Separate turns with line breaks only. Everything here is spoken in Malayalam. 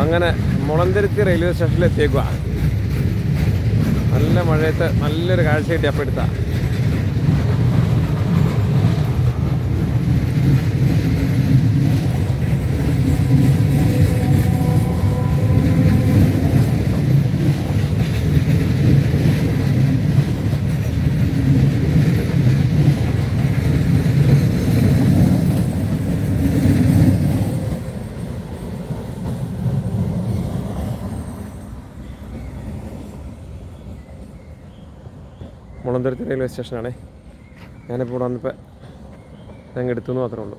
അങ്ങനെ മുളന്തിരുത്തി റെയിൽവേ സ്റ്റേഷനിൽ എത്തിയേക്കുക നല്ല മഴയത്ത് നല്ലൊരു കാഴ്ച കിട്ടി അപ്പം എടുത്താൽ മുളന്തുരുത്തി റെയിൽവേ സ്റ്റേഷനാണേ ഞാനിപ്പോൾ ഇവിടെ വന്നപ്പോൾ ഞങ്ങൾ എടുത്തു എന്ന് മാത്രമേ ഉള്ളൂ.